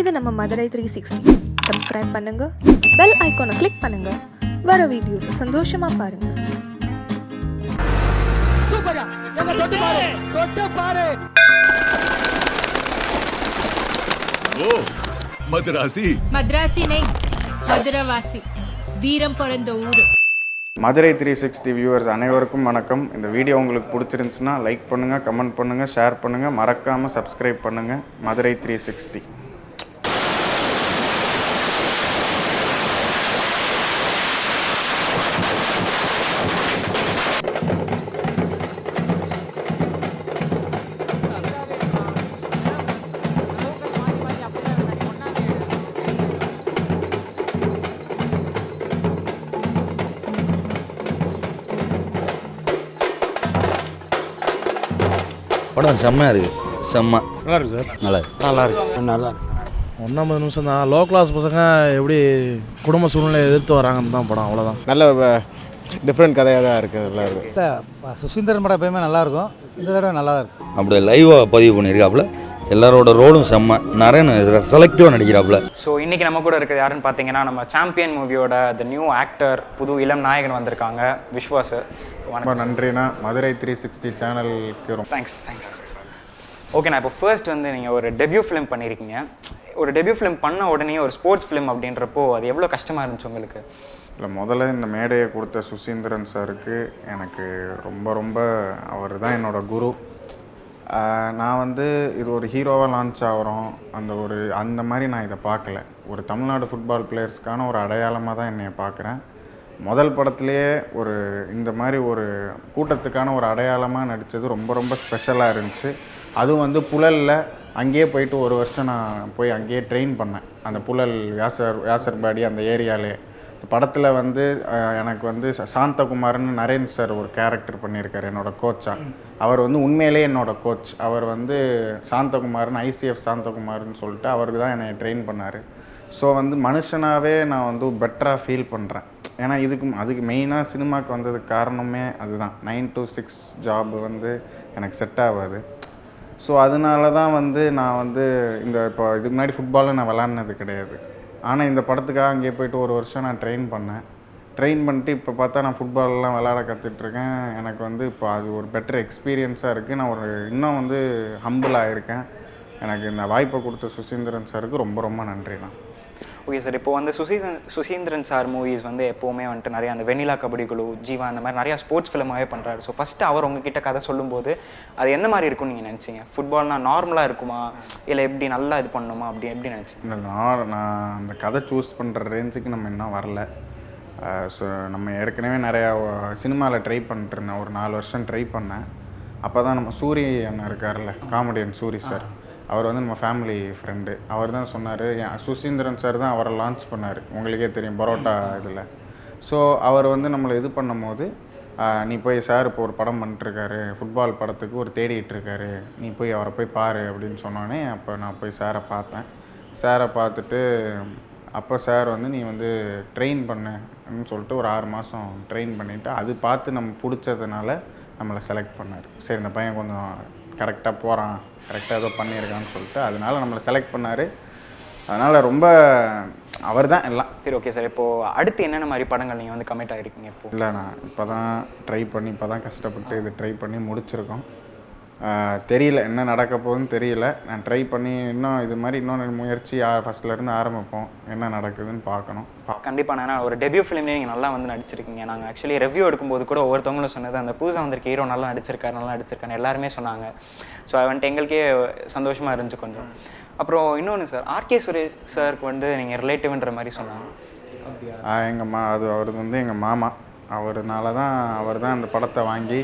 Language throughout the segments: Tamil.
இது நம்ம மதுரை த்ரீ சிக்ஸ்டி சப்ஸ்கிரைப் பண்ணுங்க. பெல் ஐக்கானை கிளிக் பண்ணுங்க. வர வீடியோஸ் சந்தோஷமா பாருங்க. பாரு. ஓ மதுராசி. மத்ராசி நெய். மதுரவாசி. வீரம் பிறந்த ஊரு. மதுரை த்ரீ சிக்ஸ்டி வியூவர்ஸ் அனைவருக்கும் வணக்கம். இந்த வீடியோ உங்களுக்கு பிடிச்சிருந்துச்சுன்னா லைக் பண்ணுங்கள் கமெண்ட் பண்ணுங்கள் ஷேர் பண்ணுங்கள் மறக்காமல் சப்ஸ்கிரைப் பண்ணுங்கள் மதுரை த்ரீ சிக்ஸ்டி படம் செம்மையாக இருக்குது செம்ம. நல்லா இருக்கு சார். நல்லா இருக்கு. நல்லா இருக்கு நல்லா இருக்கு. ஒன்றாம்பது நிமிஷம் தான். லோ கிளாஸ் பசங்க எப்படி குடும்ப சூழ்நிலையை எதிர்த்து வராங்கன்னு தான் படம். அவ்வளோதான் நல்ல டிஃப்ரெண்ட் கதையாக தான் இருக்குது நல்லா இருக்கு. சுசீந்திரன் படம் எப்பயுமே நல்லா இருக்கும். இந்த தடவை நல்லா தான் இருக்கு. அப்படியே லைவாக பதிவு பண்ணியிருக்காப்புல. எல்லாரோட ரோலும் செம்ம. நிறைய செலக்டிவாக நடிக்கிறாப்புல. ஸோ இன்றைக்கி நம்ம கூட இருக்கிறது யாருன்னு பார்த்தீங்கன்னா நம்ம சாம்பியன் மூவியோட த நியூ ஆக்டர் புது இளம் நாயகன் வந்திருக்காங்க விஸ்வாஸ் ஸோ ரொம்ப நன்றிண்ணா. மதுரை த்ரீ சிக்ஸ்டி சேனலுக்கு ரொம்ப தேங்க்ஸ் தேங்க்ஸ் ஓகே நான் இப்போ ஃபர்ஸ்ட் வந்து நீங்கள் ஒரு டெபியூ ஃபிலிம் பண்ணியிருக்கீங்க ஒரு டெபியூ ஃபிலிம் பண்ண உடனே ஒரு ஸ்போர்ட்ஸ் ஃபிலிம் அப்படின்றப்போ அது எவ்வளோ கஷ்டமாக இருந்துச்சு உங்களுக்கு? இல்லை முதல்ல இந்த மேடையை கொடுத்த சுசீந்திரன் சாருக்கு எனக்கு ரொம்ப ரொம்ப அவர் தான் என்னோட குரு. நான் வந்து இது ஒரு ஹீரோவாக லான்ச் ஆகிறோம். அந்த ஒரு அந்த மாதிரி நான் இதை பார்க்கல. ஒரு தமிழ்நாடு ஃபுட்பால் பிளேயர்ஸ்க்கான ஒரு அடையாளமாக தான் என்னைய பார்க்குறேன். முதல் படத்துலேயே ஒரு இந்த மாதிரி ஒரு கூட்டத்துக்கான ஒரு அடையாளமாக நடித்தது ரொம்ப ரொம்ப ஸ்பெஷலாக இருந்துச்சு. அதுவும் வந்து புழலில் அங்கேயே போயிட்டு ஒரு வருஷம் நான் போய் அங்கேயே ட்ரெயின் பண்ணேன். அந்த புழல் வியாசர் வியாசர்பாடி அந்த ஏரியாலே படத்தில் வந்து எனக்கு வந்து சாந்தகுமார்னு நரேன் சார் ஒரு கேரக்டர் பண்ணியிருக்காரு என்னோட கோச்சா அவர் வந்து உண்மையிலேயே என்னோட கோச் அவர் வந்து சாந்தகுமார்னு ஐசிஎஃப் சாந்தகுமார்னு சொல்லிட்டு அவருக்கு தான் என்னை ட்ரெயின் பண்ணார். ஸோ வந்து மனுஷனாகவே நான் வந்து பெட்டராக ஃபீல் பண்ணுறேன் ஏன்னா இதுக்கு அதுக்கு மெயினாக சினிமாவுக்கு வந்ததுக்கு காரணமே அதுதான். நைன் to சிக்ஸ் ஜாப் வந்து எனக்கு செட் ஆகாது. ஸோ அதனால தான் வந்து நான் வந்து இந்த இப்போ இதுக்கு முன்னாடி ஃபுட்பாலில் நான் விளாட்னது கிடையாது. ஆனால் இந்த படத்துக்காக அங்கேயே போயிட்டு ஒரு வருஷம் நான் ட்ரெயின் பண்ணேன். ட்ரெயின் பண்ணிட்டு இப்போ பார்த்தா நான் ஃபுட்பால்லாம் விளாட கற்றுட்ருக்கேன் எனக்கு வந்து இப்போ அது ஒரு பெட்டர் எக்ஸ்பீரியன்ஸாக இருக்குது நான் ஒரு இன்னும் வந்து ஹம்பிளாக இருக்கேன் எனக்கு இந்த வாய்ப்பை கொடுத்த சுசீந்திரன் சாருக்கு ரொம்ப ரொம்ப நன்றிண்ணா. ஓகே சார் இப்போ வந்து சுசீந்திரன் சுசீந்திரன் சார் மூவிஸ் வந்து எப்போவுமே வந்துட்டு நிறைய அந்த வெண்ணிலா கபடி குழு ஜீவா அந்த மாதிரி நிறையா ஸ்போர்ட்ஸ் ஃபிலிமாகவே பண்ணுறாரு ஸோ ஃபஸ்ட்டு அவர் உங்ககிட்ட கதை சொல்லும்போது அது எந்த மாதிரி இருக்கும்னு நீங்கள் நினச்சிங்க? ஃபுட்பால்னா நார்மலாக இருக்குமா? இல்லை எப்படி நல்லா இது பண்ணணுமா அப்படி எப்படி நினச்சிங்க? இல்லை நான் நான் அந்த கதை சூஸ் பண்ணுற ரேஞ்சுக்கு நம்ம இன்னும் வரல. ஸோ நம்ம ஏற்கனவே நிறையா சினிமாவில் ட்ரை பண்ணிட்டு இருந்தேன். ஒரு நாலு வருஷம் ட்ரை பண்ணேன். அப்போ தான் நம்ம சூரி அண்ணன் இருக்கார்ல காமெடியன் சூரி சார். அவர் வந்து நம்ம ஃபேமிலி ஃப்ரெண்டு அவர் தான் சொன்னார் சுசீந்திரன் சார் தான் அவரை லான்ச் பண்ணார். உங்களுக்கே தெரியும் பரோட்டா இதில். ஸோ அவர் வந்து நம்மளை இது பண்ணும்போது நீ போய் சார் இப்போ ஒரு படம் பண்ணிட்டுருக்காரு ஃபுட்பால் படத்துக்கு ஒரு தேடிட்டுருக்காரு. நீ போய் அவரை போய் பாரு அப்படின்னு சொன்னோடனே அப்போ நான் போய் சாரை பார்த்தேன். சாரை பார்த்துட்டு அப்போ சார் வந்து நீ வந்து ட்ரெயின் பண்ணுன்னு சொல்லிட்டு ஒரு ஆறு மாதம் ட்ரெயின் பண்ணிவிட்டு அது பார்த்து நம்ம பிடிச்சதுனால நம்மளை செலக்ட் பண்ணார். சரி இந்த பையன் கொஞ்சம் கரெக்டாக போகிறான் கரெக்டாக ஏதோ பண்ணியிருக்கான்னு சொல்லிட்டு அதனால நம்மளை செலக்ட் பண்ணார். அதனால் ரொம்ப அவர் தான் எல்லாம். சரி ஓகே சார் இப்போது அடுத்து என்னென்ன மாதிரி படங்கள் நீங்கள் வந்து கமிட் ஆகிருக்கீங்க இப்போ? இல்லை நான் இப்போ தான் ட்ரை பண்ணி இப்போ தான் கஷ்டப்பட்டு இது ட்ரை பண்ணி முடிச்சிருக்கோம். தெரியல என்ன நடக்க போகுதுன்னு தெரியல. நான் ட்ரை பண்ணி இன்னும் இது மாதிரி இன்னொன்று முயற்சி ஃபஸ்ட்லேருந்து ஆரம்பிப்போம். என்ன நடக்குதுன்னு பார்க்கணும். கண்டிப்பாக நான் ஒரு டெபியூ ஃபிலிம்லேயே நீங்கள் நல்லா வந்து நடிச்சிருக்கீங்க. நாங்கள் ஆக்சுவலி ரிவ்யூ எடுக்கும்போது கூட ஒவ்வொருத்தவங்களும் சொன்னது அந்த புதுசாக வந்திருக்க ஹீரோ நல்லா நடிச்சிருக்காரு நல்லா நடிச்சிருக்காரு எல்லாருமே சொன்னாங்க. ஸோ வந்துட்டு எங்களுக்கே சந்தோஷமாக இருந்துச்சு கொஞ்சம். அப்புறம் இன்னொன்று சார் ஆர்கே சுரேஷ் சாருக்கு வந்து நீங்கள் ரிலேட்டிவ்ன்ற மாதிரி சொன்னாங்க. எங்கள் மா அது அவருக்கு வந்து எங்கள் மாமா. அவர்னால தான் அவர் தான் அந்த படத்தை வாங்கி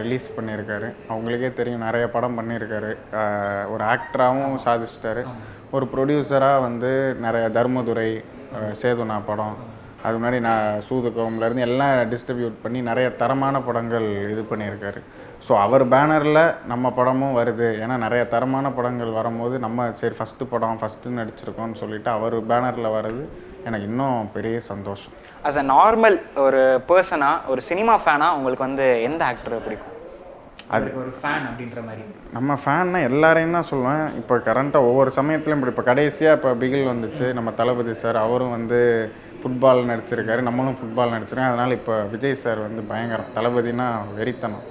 ரிலீஸ் பண்ணியிருக்காரு. அவங்களுக்கே தெரியும் நிறைய படம் பண்ணியிருக்காரு. ஒரு ஆக்டராகவும் சாதிச்சிட்டாரு. ஒரு ப்ரொடியூசராக வந்து நிறைய தர்மதுரை சேதுனா படம் அது மாதிரி நான் சூதுகோம்லேருந்து எல்லாம் டிஸ்ட்ரிபியூட் பண்ணி நிறைய தரமான படங்கள் இது பண்ணியிருக்காரு. ஸோ அவர் பேனரில் நம்ம படமும் வருது. ஏன்னா நிறைய தரமான படங்கள் வரும்போது நம்ம சரி ஃபஸ்ட்டு படம் ஃபஸ்ட்டு நடிச்சிருக்கோம்னு சொல்லிட்டு அவர் பேனரில் வருது எனக்கு இன்னும் பெரிய சந்தோஷம். அஸ் அ நார்மல் ஒரு பர்சனாக ஒரு சினிமா ஃபேனாக உங்களுக்கு வந்து எந்த ஆக்டர் பிடிக்கும்? அதுக்கு ஒரு ஃபேன் அப்படின்ற மாதிரி. நம்ம ஃபேன்னா எல்லாரையும் தான் சொல்லுவேன். இப்போ கரண்ட்டாக ஒவ்வொரு சமயத்துலையும் இப்படி இப்போ கடைசியாக இப்போ பிகில் வந்துச்சு. நம்ம தளபதி சார் அவரும் வந்து ஃபுட்பால் நடிச்சிருக்காரு. நம்மளும் ஃபுட்பால் நடிச்சிருக்கோம். அதனால் இப்போ விஜய் சார் வந்து பயங்கரம். தளபதினா வெறித்தனம்.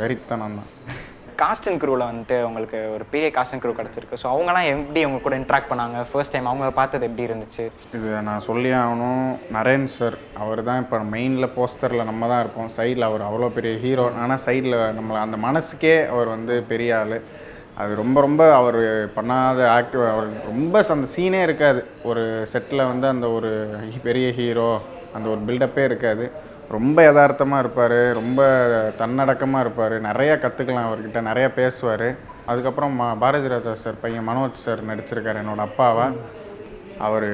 வெறித்தனம் தான். காஸ்டன் க்ரூவில் வந்துட்டு உங்களுக்கு ஒரு பெரிய காஸ்ட் குரூ க்ரூ கிடச்சிருக்கு. ஸோ அவங்கலாம் எப்படி அவங்க கூட இன்ட்ராக்ட் பண்ணாங்க? ஃபர்ஸ்ட் டைம் அவங்க பார்த்தது எப்படி இருந்துச்சு? இது நான் சொல்லி ஆகணும். நரேன் சார் அவர் தான் இப்போ மெயினில் போஸ்டரில் நம்ம தான் இருப்போம். சைடில் அவர் அவ்வளோ பெரிய ஹீரோ ஆனால் சைடில் நம்மளை அந்த மனசுக்கே அவர் வந்து பெரிய ஆள். அது ரொம்ப ரொம்ப அவர் பண்ணாத ஆக்டிவ் அவர் ரொம்ப அந்த சீனே இருக்காது. ஒரு செட்டில் வந்து அந்த ஒரு பெரிய ஹீரோ அந்த ஒரு பில்டப்பே இருக்காது. ரொம்ப யதார்த்தமாக இருப்பார் ரொம்ப தன்னடக்கமாக இருப்பார். நிறைய கற்றுக்கலாம் அவர்கிட்ட நிறைய பேசுவார். அதுக்கப்புறம் மா பாரதி ராஜா சார் பையன் மனோஜ் சார் நடிச்சிருக்காரு என்னோடய அப்பாவை. அவர்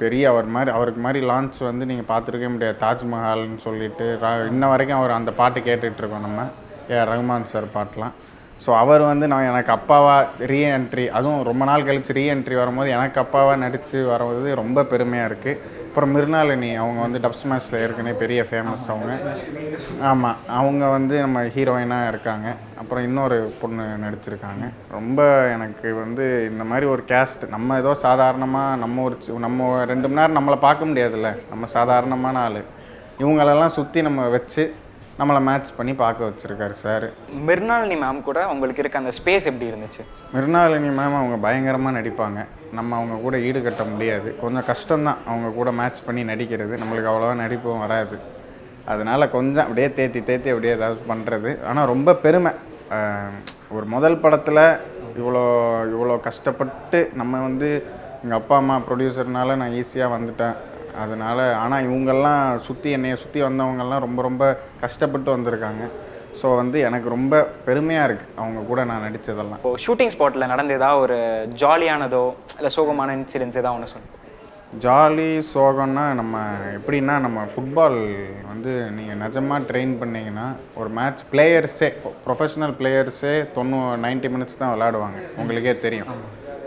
பெரிய அவர் மாதிரி அவருக்கு மாதிரி லான்ச் வந்து நீங்கள் பார்த்துருக்கவே முடியாது. தாஜ்மஹால்னு சொல்லிட்டு இன்ன வரைக்கும் அவர் அந்த பாட்டு கேட்டுட்ருக்கோம் நம்ம. ஏ ரஹ்மான் சார் பாட்டெலாம். ஸோ அவர் வந்து நான் எனக்கு அப்பாவாக ரீஎன்ட்ரி அதுவும் ரொம்ப நாள் கழிச்சு ரீஎன்ட்ரி வரும்போது எனக்கு அப்பாவாக நடித்து வரும்போது ரொம்ப பெருமையாக இருக்குது அப்புறம் மிருனாலினி அவங்க வந்து டப் ஸ்மாஷில் ஏற்கனவே பெரிய ஃபேமஸ் அவங்க. ஆமாம் அவங்க வந்து நம்ம ஹீரோயினாக இருக்காங்க. அப்புறம் இன்னொரு பொண்ணு நடிச்சிருக்காங்க. ரொம்ப எனக்கு வந்து இந்த மாதிரி ஒரு கேஸ்ட் நம்ம ஏதோ சாதாரணமாக நம்ம ஒரு நம்ம ரெண்டு மணி நேரம் நம்மளை பார்க்க முடியாதுல்ல. நம்ம சாதாரணமான ஆள். இவங்களெல்லாம் சுற்றி நம்ம வச்சு நம்மளை மேட்ச் பண்ணி பார்க்க வச்சுருக்காரு சார் மிர்னாலினி மேம் கூட உங்களுக்கு இருக்க அந்த ஸ்பேஸ் எப்படி இருந்துச்சு? மிருனாளினி மேம் அவங்க பயங்கரமாக நடிப்பாங்க. நம்ம அவங்க கூட ஈடுகட்ட முடியாது. கொஞ்சம் கஷ்டம்தான். அவங்க கூட மேட்ச் பண்ணி நடிக்கிறது. நம்மளுக்கு அவ்வளோவா நடிப்பும் வராது. அதனால கொஞ்சம் அப்படியே தேத்தி தேத்தி அப்படியே ஏதாவது பண்ணுறது ஆனால் ரொம்ப பெருமை. ஒரு முதல் படத்தில் இவ்வளோ இவ்வளோ கஷ்டப்பட்டு நம்ம வந்து எங்கள் அப்பா அம்மா ப்ரொடியூசர்னால நான் ஈஸியாக வந்துட்டேன். அதனால ஆனால் இவங்கெல்லாம் சுற்றி என்னைய சுற்றி வந்தவங்கெல்லாம் ரொம்ப ரொம்ப கஷ்டப்பட்டு வந்திருக்காங்க. ஸோ வந்து எனக்கு ரொம்ப பெருமையாக இருக்குது அவங்க கூட நான் நடித்ததெல்லாம் இப்போ ஷூட்டிங் ஸ்பாட்டில் நடந்த ஏதாவது ஒரு ஜாலியானதோ இல்லை சோகமான இன்சிடென்ட்ஸ் ஏதாவது ஒன்று சொல்லுங்கள் ஜாலி சோகம்னா நம்ம எப்படின்னா நம்ம ஃபுட்பால் வந்து நீங்கள் நிஜமாக ட்ரெயின் பண்ணீங்கன்னா ஒரு மேட்ச் பிளேயர்ஸே ப்ரொஃபஷனல் பிளேயர்ஸே தொண்ணூறு நைன்ட்டி மினிட்ஸ் தான் விளாடுவாங்க உங்களுக்கே தெரியும்.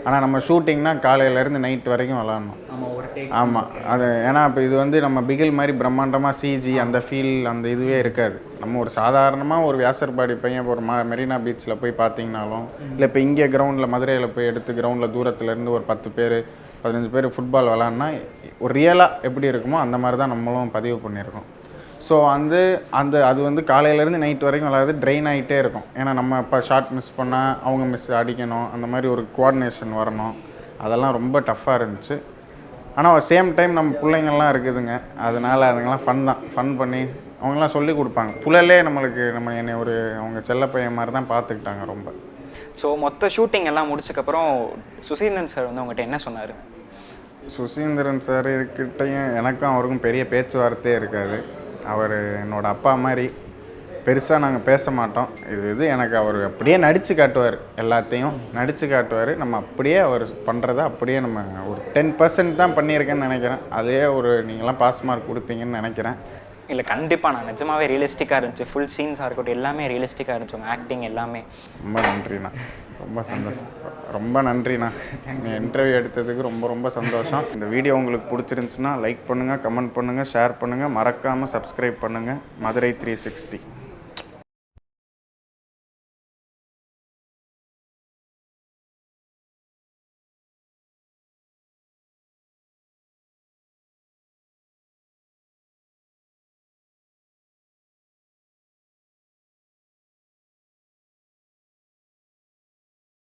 ஆனால் நம்ம ஷூட்டிங்னா காலையிலேருந்து நைட் வரைக்கும் விளாட்ணும். ஆமாம் அது ஏன்னா இப்போ இது வந்து நம்ம பிகில் மாதிரி பிரம்மாண்டமாக சிஜி அந்த ஃபீல் அந்த இதுவே இருக்காது. நம்ம ஒரு சாதாரணமாக ஒரு வியாசர்பாடி பையன் இப்போ ஒரு ம மெரினா பீச்சில் போய் பார்த்தீங்கனாலும் இல்லை இப்போ இங்கே கிரவுண்டில் மதுரையில் போய் எடுத்து கிரவுண்டில் தூரத்துலேருந்து ஒரு பத்து பேர் பதினஞ்சு பேர் ஃபுட்பால் விளாட்னா ஒரு ரியலாக எப்படி இருக்குமோ அந்த மாதிரி தான் நம்மளும் பதிவு பண்ணியிருக்கோம். ஸோ வந்து அந்த அது வந்து காலையிலேருந்து நைட் வரைக்கும் விளாடுறது ட்ரெயின் ஆகிட்டே இருக்கும். ஏன்னா நம்ம இப்போ ஷார்ட் மிஸ் பண்ணால் அவங்க மிஸ் அடிக்கணும். அந்த மாதிரி ஒரு கோஆர்டினேஷன் வரணும். அதெல்லாம் ரொம்ப டஃப்பாக இருந்துச்சு. ஆனால் சேம் டைம் நம்ம பிள்ளைங்கள்லாம் இருக்குதுங்க. அதனால் அதுங்கெல்லாம் ஃபன் தான். ஃபன் பண்ணி அவங்களாம் சொல்லி கொடுப்பாங்க. புழலே நம்மளுக்கு நம்ம என்னை ஒரு அவங்க செல்ல பையன் மாதிரி தான் பார்த்துக்கிட்டாங்க ரொம்ப. ஸோ மொத்த ஷூட்டிங் எல்லாம் முடிச்சக்கப்புறம் சுசீந்திரன் சார் வந்து உங்கள்கிட்ட என்ன சொன்னார்? சுசீந்திரன் சார் கிட்டையும் எனக்கும் அவருக்கும் பெரிய பேச்சுவார்த்தையே இருக்காது. அவர் என்னோடய அப்பா மாதிரி பெருசாக நாங்கள் பேச மாட்டோம். இது இது எனக்கு அவர் அப்படியே நடித்து காட்டுவார் எல்லாத்தையும். நடித்து காட்டுவார். நம்ம அப்படியே அவர் பண்ணுறத அப்படியே நம்ம ஒரு டென் பர்சன்ட் தான் பண்ணியிருக்கேன்னு நினைக்கிறேன். அதே ஒரு நீங்களாம் பாஸ் மார்க் கொடுப்பீங்கன்னு நினைக்கிறேன். இல்லை கண்டிப்பாக நான் நிஜமாவே ரியலிஸ்டிக்காக இருந்துச்சு. ஃபுல் சீன்ஸாக இருக்கட்டும் எல்லாமே ரியலிஸ்டிக்காக இருந்துச்சு. உங்கள் ஆக்டிங் எல்லாமே. ரொம்ப நன்றிண்ணா. ரொம்ப சந்தோஷம். ரொம்ப நன்றிண்ணா. நீ இன்டர்வியூ எடுத்ததுக்கு ரொம்ப ரொம்ப சந்தோஷம். இந்த வீடியோ உங்களுக்கு பிடிச்சிருந்துச்சுன்னா லைக் பண்ணுங்கள் கமெண்ட் பண்ணுங்கள் ஷேர் பண்ணுங்கள் மறக்காமல் சப்ஸ்கிரைப் பண்ணுங்கள் மதுரை த்ரீ சிக்ஸ்டி